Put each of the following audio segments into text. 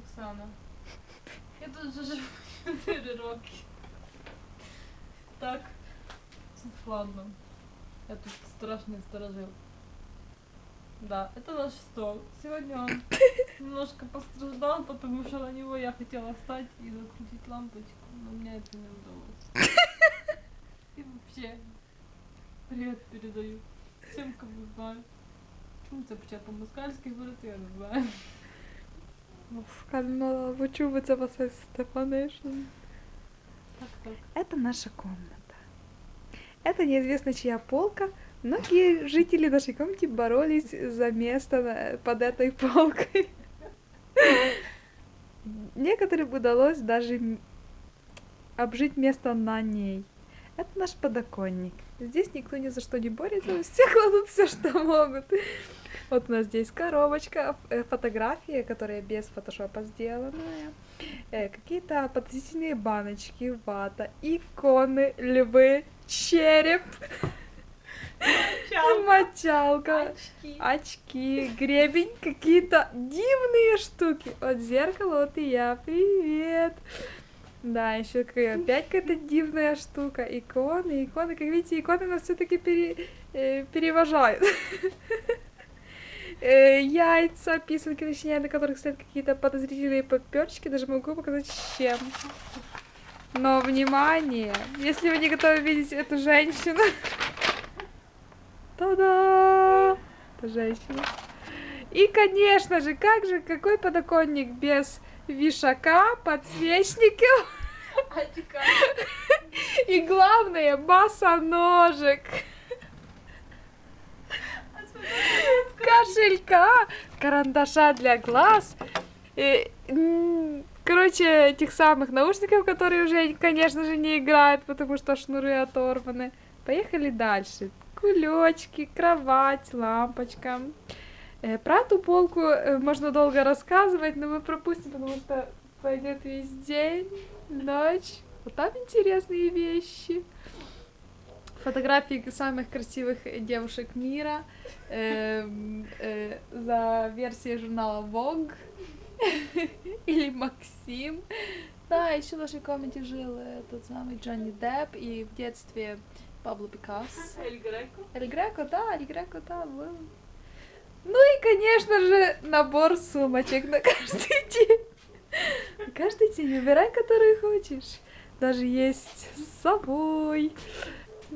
Оксана. Я тут вже живу 4 роки. Так, все складно. Я тут страшный сторожил. Да, это наш стол. Сегодня он немножко пострадал, потому что на него я хотела встать и закрутить лампочку, но мне это не удалось. И вообще, привет передаю всем, кого знаю. Ну, це почав по-москальськи говорити, я не знаю. Вы чувствуете вас Стефанешн. Так, так. Это наша комната. Это неизвестно чья полка. Многие жители нашей комнаты боролись за место под этой полкой. Некоторым удалось даже обжить место на ней. Это наш подоконник. Здесь никто ни за что не борется, все кладут все, что могут. Вот у нас здесь коробочка, э, фотографии, которая без фотошопа сделанная, э, какие-то подозрительные баночки, вата, иконы, львы, череп, мочалка, очки, гребень, какие-то дивные штуки. Вот зеркало, вот и я, привет. Да, еще опять какая-то дивная штука. Иконы, иконы. Как видите, иконы нас все-таки пере, э, перевожают. Э, Яйца, писанки, точнее, на которых стоят какие-то подозрительные поперчики. Даже могу показать с чем. Но, внимание, если вы не готовы видеть эту женщину... Та-да! Это женщина. И, конечно же, как же, какой подоконник без вишака, подсвечников и, главное, босоножек, кошелька, карандаша для глаз, м, короче, этих самых наушников, которые уже, конечно же, не играют, потому что шнуры оторваны. Поехали дальше. Кулечки, кровать, лампочка. Э, Про эту полку э, можно долго рассказывать, но мы пропустим, потому что пойдет весь день, ночь. Вот там интересные вещи. Фотографии самых красивых девушек мира эм, э, за версией журнала Vogue или Максим. Да, еще в нашей комнате жил э, тот самый Джонни Депп и в детстве Пабло Пикассо. Эль Греко. Эль Греко, да, Эль Греко, да, был. Ну и, конечно же, набор сумочек на каждый день. Каждый день выбирай, которую хочешь. Даже есть с собой,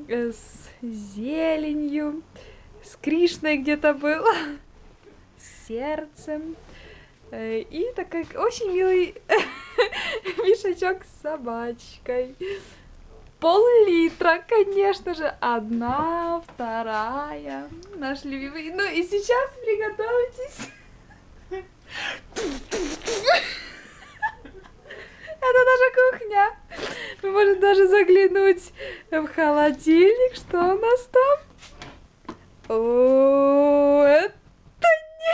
э, с зеленью, с Кришной где-то был, с сердцем. Э, И такой очень милый мешочок с собачкой. Пол-литра, конечно же. Одна, вторая. Наш любимый. Ну и сейчас приготовьтесь. Это наша кухня. Мы можем даже заглянуть в холодильник. Что у нас там? О, это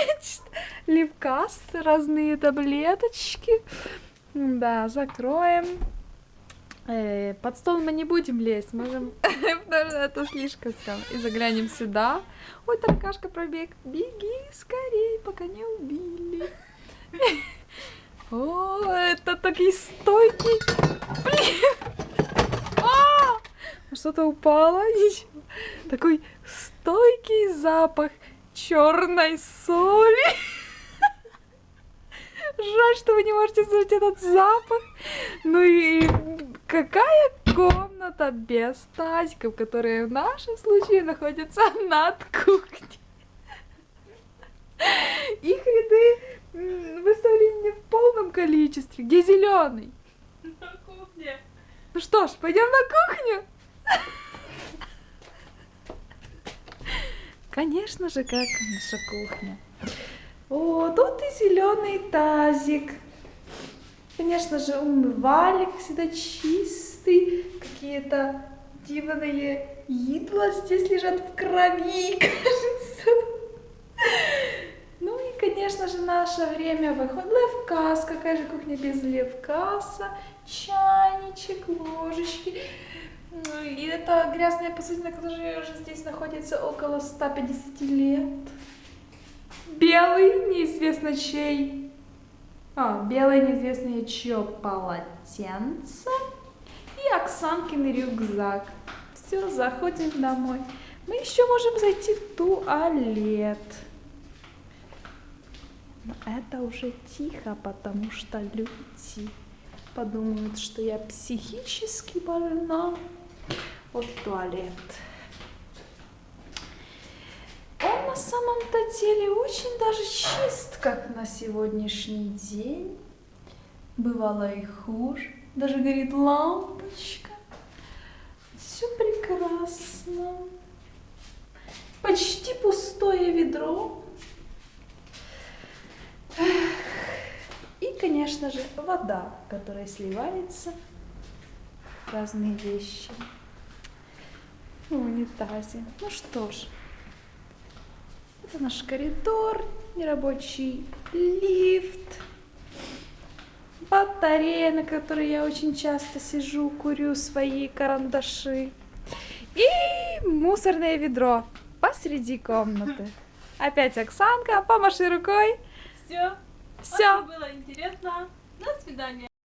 нечто. Левкас, разные таблеточки. Да, закроем. Э, Под стол мы не будем лезть, можем, потому что это слишком странно. И заглянем сюда. Ой, таракашка пробег. Беги скорей, пока не убили. О, это такие стойкий. Блин. А! Что-то упало. Ничего. Такой стойкий запах черной соли. Жаль, что вы не можете слышать этот запах. Ну и какая комната без тазиков, которая в нашем случае находится над кухней. Их ряды выставлены в полном количестве. Где зеленый? На кухне. Ну что ж, пойдем на кухню. Конечно же, как наша кухня. О, тут и зеленый тазик. Конечно же, умывальник всегда чистый. Какие-то дивные идола здесь лежат в крови, кажется. Ну и, конечно же, наше время выходит. Левкас, какая же кухня без левкаса? Чайничек, ложечки. Ну, И это грязная посудина, которая уже здесь находится около 150 лет. Белый, неизвестно чей. А, белое неизвестное чье полотенце и Оксанкин рюкзак. Все, заходим домой. Мы еще можем зайти в туалет. Но это уже тихо, потому что люди подумают, что я психически больна. Вот туалет. Он на самом-то деле очень даже чист, как на сегодняшний день. Бывало и хуже. Даже горит лампочка. Все прекрасно. Почти пустое ведро. И, конечно же, вода, которая сливается разные вещи в унитазе. Ну что ж, это наш коридор, нерабочий лифт, батарея, на которой я очень часто сижу, курю свои карандаши. И мусорное ведро посреди комнаты. Опять Оксанка, помаши рукой. Все. Все. Очень было интересно. До свидания.